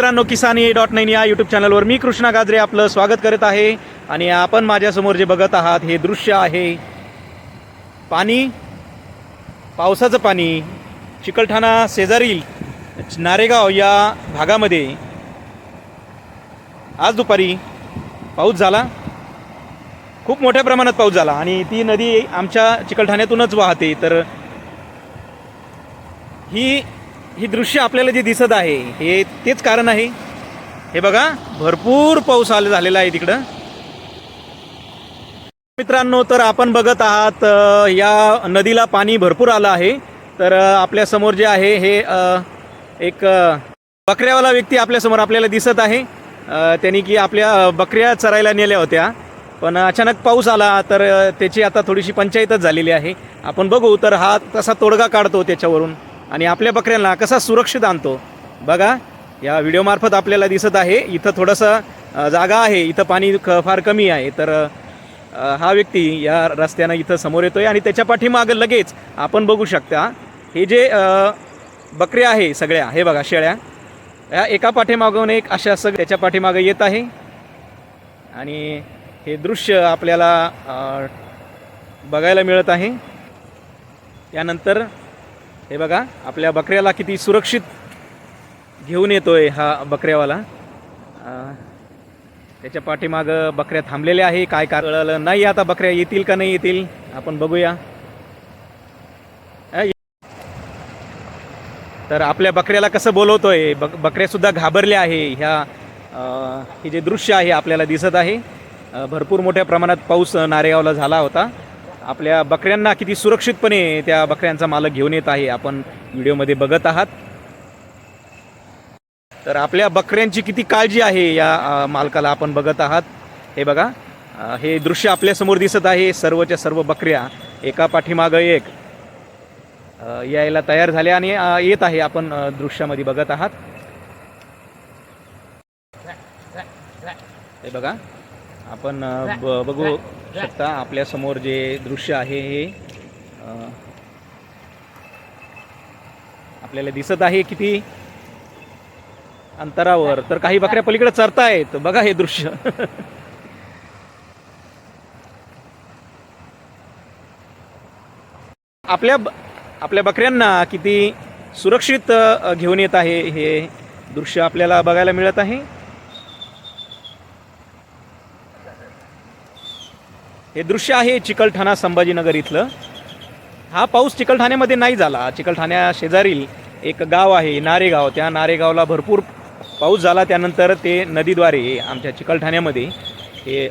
मित्रांनो Kisan A dot nine या YouTube चॅनलवर मी कृष्णा गाजरे आपलं स्वागत करत आहे. आणि आपण माझ्यासमोर जे बघत आहात हे दृश्य आहे पाणी पावसाचं पाणी चिकलठाणा शेजारील नारेगाव या भागामध्ये. आज दुपारी पाऊस झाला. खूप मोठ्या प्रमाणात पाऊस झाला. आणि ती नदी आमच्या चिकलठाण्यातूनच वाहते. तर ही ही दृश्य आपल्याला जे दिसत आहे हे तेच कारण आहे. हे बघा भरपूर पाऊस आला झालेला आहे तिकडं. मित्रांनो तर आपण बघत आहात या नदीला पाणी भरपूर आलं आहे. तर आपल्यासमोर जे आहे हे एक बकऱ्यावाला व्यक्ती आपल्यासमोर आपल्याला दिसत आहे. त्यांनी की आपल्या बकऱ्या चरायला नेल्या होत्या. पण अचानक पाऊस आला तर त्याची आता थोडीशी पंचायतच झालेली आहे. आपण बघू तर हा तसा तोडगा काढतो त्याच्यावरून. आणि आपल्या बकऱ्यांना कसा सुरक्षित आणतो? बघा या व्हिडिओमार्फत आपल्याला दिसत आहे इथं थोडंसं जागा आहे इथं पाणी क फार कमी आहे तर हा व्यक्ती या रस्त्यानं इथं समोर येतोय आणि त्याच्या पाठीमागं लगेच आपण बघू शकता हे जे बकऱ्या आहे सगळ्या हे बघा शेळ्या या एका पाठीमागून एक अशा सग त्याच्या पाठीमागं येत आहे. आणि हे दृश्य आपल्याला बघायला मिळत आहे. त्यानंतर हे बघा आपल्या बकऱ्याला किती सुरक्षित घेऊन येतोय हा बकऱ्यावाला. त्याच्या पाठीमागं बकऱ्या थांबलेल्या आहे काय कळलं नाही आता बकऱ्या येतील का नाही येतील आपण बघूया. ये- तर आपल्या बकऱ्याला कसं बोलवतोय बक बकऱ्यासुद्धा घाबरल्या आहे ह्या हे जे दृश्य आहे आपल्याला दिसत आहे. भरपूर मोठ्या प्रमाणात पाऊस नारेगावला झाला होता. आपल्या बकऱ्यांना किती सुरक्षितपणे त्या बकऱ्यांचा मालक घेऊन येत आहे आपण व्हिडिओमध्ये बघत आहात. तर आपल्या बकऱ्यांची किती काळजी आहे या मालकाला आपण बघत आहात. हे बघा हे दृश्य आपल्यासमोर दिसत आहे सर्वच्या सर्व बकऱ्या एका पाठीमागं एक यायला तयार झाल्या आणि येत आहे आपण दृश्यामध्ये बघत आहात. हे बघा आपण ब- बघू शकता. आपल्यासमोर जे दृश्य आहे हे आपल्याला दिसत आहे किती अंतरावर. तर काही बकऱ्या पलीकडे चरतायत. बघा हे दृश्य. आपल्या आपल्या बकऱ्यांना किती सुरक्षित घेऊन येत आहे हे दृश्य आपल्याला बघायला मिळत आहे. हे दृश्य आहे चिकलठाणा संभाजीनगर इथलं. हा पाऊस चिकलठाण्यामध्ये नाही झाला. चिकलठाण्या शेजारील एक गाव आहे नारेगाव. त्या नारेगावला भरपूर पाऊस झाला. त्यानंतर ते नदीद्वारे आमच्या चिकलठाण्यामध्ये हे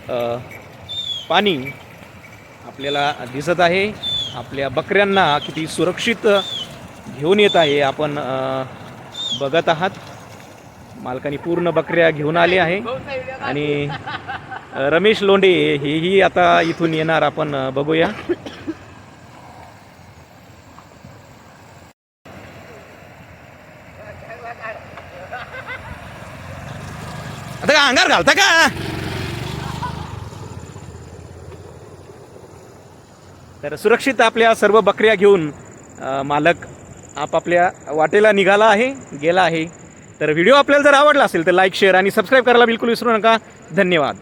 पाणी आपल्याला दिसत आहे. आपल्या बकऱ्यांना किती सुरक्षित घेऊन येत आहे. आपण बघत आहात. मालकाने पूर्ण बकऱ्या घेऊन आले आहे. आणि रमेश लोंडे हेही आता इथून येणार आपण बघूया. आता का अंगार घालता का? तर सुरक्षित आपल्या सर्व बकऱ्या घेऊन मालक आपापल्या वाटेला निघाला आहे गेला आहे. तर व्हिडिओ आपल्याला जर आवडला असेल तर लाईक शेअर आणि सबस्क्राईब करायला बिलकुल विसरू नका. धन्यवाद.